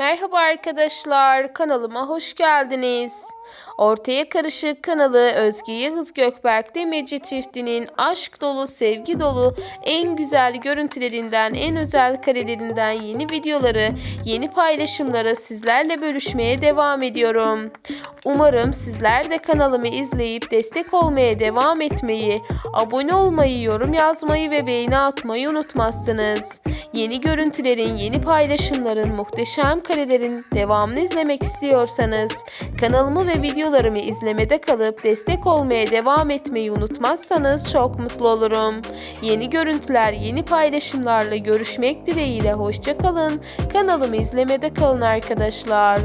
Merhaba arkadaşlar, kanalıma hoş geldiniz. Ortaya Karışık kanalı Özge Yağız Gökberk Demirci çiftinin aşk dolu, sevgi dolu, en güzel görüntülerinden, en özel karelerinden yeni videoları, yeni paylaşımları sizlerle bölüşmeye devam ediyorum. Umarım sizler de kanalımı izleyip destek olmaya devam etmeyi, abone olmayı, yorum yazmayı ve beğeni atmayı unutmazsınız. Yeni görüntülerin, yeni paylaşımların, muhteşem karelerin devamını izlemek istiyorsanız kanalımı ve videolarımı izlemede kalıp destek olmaya devam etmeyi unutmazsanız çok mutlu olurum. Yeni görüntüler, yeni paylaşımlarla görüşmek dileğiyle hoşçakalın. Kanalımı izlemede kalın arkadaşlar.